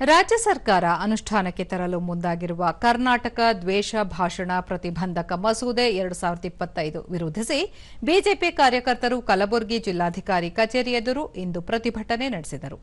ರಾಜ್ಯ ಸರ್ಕಾರ ಅನುಷ್ಠಾನಕ್ಕೆ ತರಲು ಮುಂದಾಗಿರುವ ಕರ್ನಾಟಕ ದ್ವೇಷ ಭಾಷಣ ಪ್ರತಿಬಂಧಕ ಮಸೂದೆ ಎರಡು ಸಾವಿರದ ಇಪ್ಪತ್ತೈದು ವಿರೋಧಿಸಿ ಬಿಜೆಪಿ ಕಾರ್ಯಕರ್ತರು ಕಲಬುರಗಿ ಜಿಲ್ಲಾಧಿಕಾರಿ ಕಚೇರಿ ಎದುರು ಇಂದು ಪ್ರತಿಭಟನೆ ನಡೆಸಿದರು.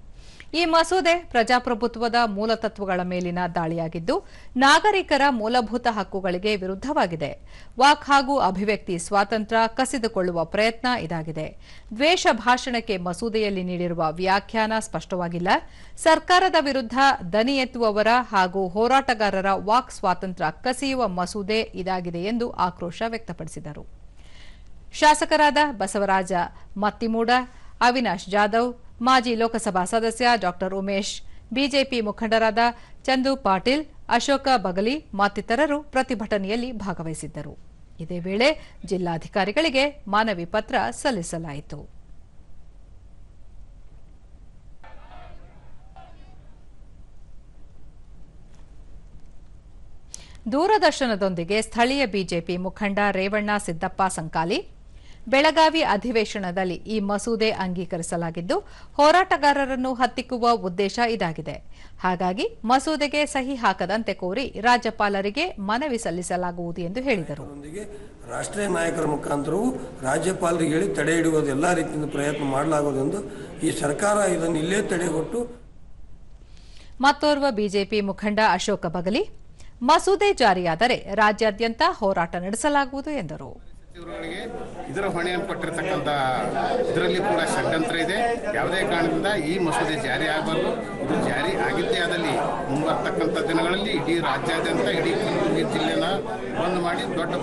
ಈ ಮಸೂದೆ ಪ್ರಜಾಪ್ರಭುತ್ವದ ಮೂಲತತ್ವಗಳ ಮೇಲಿನ ದಾಳಿಯಾಗಿದ್ದು, ನಾಗರಿಕರ ಮೂಲಭೂತ ಹಕ್ಕುಗಳಿಗೆ ವಿರುದ್ಧವಾಗಿದೆ. ವಾಕ್ ಹಾಗೂ ಅಭಿವ್ಯಕ್ತಿ ಸ್ವಾತಂತ್ರ್ಯ ಕಸಿದುಕೊಳ್ಳುವ ಪ್ರಯತ್ನ ಇದಾಗಿದೆ. ದ್ವೇಷ ಭಾಷಣಕ್ಕೆ ಮಸೂದೆಯಲ್ಲಿ ನೀಡಿರುವ ವ್ಯಾಖ್ಯಾನ ಸ್ಪಷ್ಟವಾಗಿಲ್ಲ. ಸರ್ಕಾರದ ವಿರುದ್ಧ ದನಿ ಎತ್ತುವವರ ಹಾಗೂ ಹೋರಾಟಗಾರರ ವಾಕ್ ಸ್ವಾತಂತ್ರ್ಯ ಕಸಿಯುವ ಮಸೂದೆ ಇದಾಗಿದೆ ಎಂದು ಆಕ್ರೋಶ ವ್ಯಕ್ತಪಡಿಸಿದರು. ಶಾಸಕರಾದ ಬಸವರಾಜ ಮತ್ತಿಮೂಡ, ಅವಿನಾಶ್ ಜಾಧವ್ ಮಾಜಿ ಲೋಕಸಭಾ ಸದಸ್ಯ ಡಾ ಉಮೇಶ್, ಬಿಜೆಪಿ ಮುಖಂಡರಾದ ಚಂದು ಪಾಟೀಲ್, ಅಶೋಕ ಬಗಲಿ ಮತ್ತಿತರರು ಪ್ರತಿಭಟನೆಯಲ್ಲಿ ಭಾಗವಹಿಸಿದ್ದರು. ಇದೇ ವೇಳೆ ಜಿಲ್ಲಾಧಿಕಾರಿಗಳಿಗೆ ಮನವಿ ಪತ್ರ ಸಲ್ಲಿಸಲಾಯಿತು. ದೂರದರ್ಶನದೊಂದಿಗೆ ಸ್ಥಳೀಯ ಬಿಜೆಪಿ ಮುಖಂಡ ರೇವಣ್ಣ ಸಿದ್ದಪ್ಪ ಸಂಕಾಲಿ ಬೆಳಗಾವಿ ಅಧಿವೇಶನದಲ್ಲಿ ಈ ಮಸೂದೆ ಅಂಗೀಕರಿಸಲಾಗಿದ್ದು ಹೋರಾಟಗಾರರನ್ನು ಹತ್ತಿಕ್ಕುವ ಉದ್ದೇಶ ಇದಾಗಿದೆ. ಹಾಗಾಗಿ ಮಸೂದೆಗೆ ಸಹಿ ಹಾಕದಂತೆ ಕೋರಿ ರಾಜ್ಯಪಾಲರಿಗೆ ಮನವಿ ಸಲ್ಲಿಸಲಾಗುವುದು ಎಂದು ಹೇಳಿದರು. ರಾಷ್ಟ್ರೀಯ ನಾಯಕರ ಮುಖಾಂತರವೂ ರಾಜ್ಯಪಾಲರಿಗೆ ಹೇಳಿ ತಡೆ ಹಿಡಿಯುವುದು ಎಲ್ಲಾ ರೀತಿಯಿಂದ ಪ್ರಯತ್ನ ಮಾಡಲಾಗುವುದೆಂದು ಈ ಸರ್ಕಾರ ಇದನ್ನು ಇಲ್ಲೇ ತಡೆಗೊಟ್ಟು ಮತ್ತೋರ್ವ ಬಿಜೆಪಿ ಮುಖಂಡ ಅಶೋಕ ಬಗಲಿ ಮಸೂದೆ ಜಾರಿಯಾದರೆ ರಾಜ್ಯಾದ್ಯಂತ ಹೋರಾಟ ನಡೆಸಲಾಗುವುದು ಎಂದರು. ಇದರ ಹೊಣೆಯನ್ನು ಕೊಟ್ಟಿರ್ತಕ್ಕಂಥ ಇದರಲ್ಲಿ ಕೂಡ ಷಡ್ಯಂತ್ರ ಇದೆ. ಯಾವುದೇ ಕಾರಣದಿಂದ ಈ ಮಸೂದೆ ಜಾರಿ ಆಗಬಾರ್ದು. ಇದು ಜಾರಿ ಆಗಿದ್ದೇ ಆದಲ್ಲಿ ಮುಂಬರ್ತಕ್ಕಂಥ ದಿನಗಳಲ್ಲಿ ಇಡೀ ರಾಜ್ಯಾದ್ಯಂತ ಇಡೀ ಜಿಲ್ಲೆನ ಬಂದ್ ಮಾಡಿ ದೊಡ್ಡ